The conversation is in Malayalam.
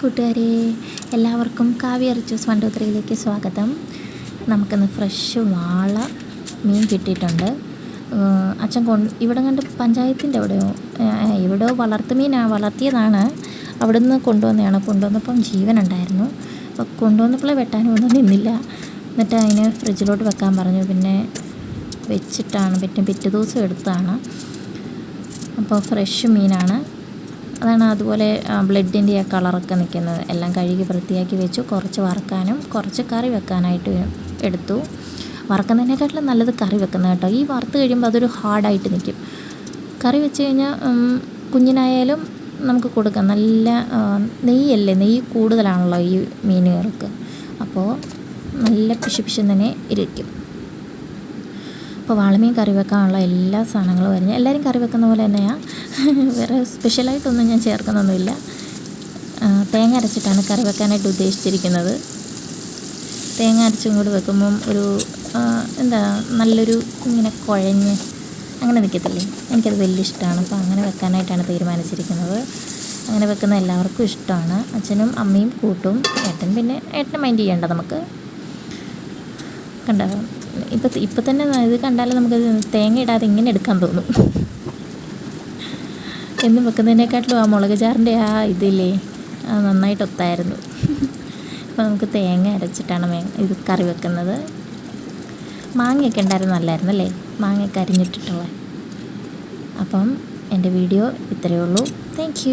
കൂട്ടുകാരെ എല്ലാവർക്കും കാവ്യ റിച്ചൂസ് വൺ ടു ത്രീയിലേക്ക് സ്വാഗതം. നമുക്കിന്ന് ഫ്രഷ് വാള മീൻ കിട്ടിയിട്ടുണ്ട്. അച്ഛൻ കൊണ്ട് ഇവിടെ കണ്ട് പഞ്ചായത്തിന്റെ എവിടെയോ എവിടെയോ വളർത്തു മീനാണ് വളർത്തിയതാണ്. അവിടെ നിന്ന് കൊണ്ടുവന്നതാണ്. കൊണ്ടുവന്നപ്പം ജീവനുണ്ടായിരുന്നു. അപ്പോൾ കൊണ്ടുവന്നപ്പോൾ വെട്ടാനും ഒന്നും നിന്നില്ല. എന്നിട്ട് അതിനെ ഫ്രിഡ്ജിലോട്ട് വെക്കാൻ പറഞ്ഞു. പിന്നെ വെച്ചിട്ടാണ് പിന്നെ പിറ്റേ ദിവസം എടുത്താണ് അപ്പോൾ ഫ്രഷ് മീനാണ്. അതാണ് അതുപോലെ ബ്ലഡിന്റെ ആ കളറൊക്കെ നിൽക്കുന്നത്. എല്ലാം കഴുകി വൃത്തിയാക്കി വെച്ചു. കുറച്ച് വറുക്കാനും കുറച്ച് കറി വെക്കാനായിട്ട് എടുത്തു. വറുക്കുന്നതിനെക്കാട്ടിലും നല്ലത് കറി വെക്കുന്നത് കേട്ടോ. ഈ വറുത്ത് കഴിയുമ്പോൾ അതൊരു ഹാർഡായിട്ട് നിൽക്കും. കറി വെച്ച് കഴിഞ്ഞാൽ കുഞ്ഞിനായാലും നമുക്ക് കൊടുക്കാം. നല്ല നെയ്യല്ലേ? നെയ്യ് കൂടുതലാണല്ലോ ഈ മീനുകൾക്ക് അപ്പോൾ നല്ല പിശു പിശു തന്നെ ഇരിക്കും. അപ്പോൾ വാളമീൻ കറി വെക്കാനുള്ള എല്ലാ സാധനങ്ങളും അരിഞ്ഞ് എല്ലാവരും കറി വെക്കുന്ന പോലെ തന്നെയാണ് വേറെ സ്പെഷ്യലായിട്ടൊന്നും ഞാൻ ചേർക്കുന്നൊന്നുമില്ല. തേങ്ങ അരച്ചിട്ടാണ് കറി വെക്കാനായിട്ട് ഉദ്ദേശിച്ചിരിക്കുന്നത്. തേങ്ങ അരച്ചും കൂടി വെക്കുമ്പം ഒരു എന്താ നല്ലൊരു ഇങ്ങനെ കുഴഞ്ഞ് അങ്ങനെ നിൽക്കത്തില്ലേ എനിക്കത് വലിയ ഇഷ്ടമാണ് അപ്പോൾ അങ്ങനെ വെക്കാനായിട്ടാണ് തീരുമാനിച്ചിരിക്കുന്നത്. അങ്ങനെ വെക്കുന്ന എല്ലാവർക്കും ഇഷ്ടമാണ്. അച്ഛനും അമ്മയും കൂട്ടും. ഏട്ടൻ പിന്നെ ഏട്ടനെ മൈൻഡ് ചെയ്യേണ്ട നമുക്ക്. കണ്ടോ? ഇപ്പം ഇപ്പം തന്നെ ഇത് കണ്ടാലും നമുക്ക് തേങ്ങ ഇടാതെ ഇങ്ങനെ എടുക്കാൻ തോന്നും. എന്നും വെക്കുന്നതിനെക്കാട്ടിലും ആ മുളക് ചാറിന്റെ ആ ഇതില്ലേ അത് നന്നായിട്ട് ഒത്തായിരുന്നു അപ്പോൾ നമുക്ക് തേങ്ങ അരച്ചിട്ടാണ് ഇത് കറി വെക്കുന്നത്. മാങ്ങയൊക്കെ ഉണ്ടായിരുന്നു നല്ലായിരുന്നു അല്ലേ? മാങ്ങയൊക്കെ അരിഞ്ഞിട്ടിട്ടുള്ളത് അപ്പം എന്റെ വീഡിയോ ഇത്രയേ ഉള്ളൂ. താങ്ക്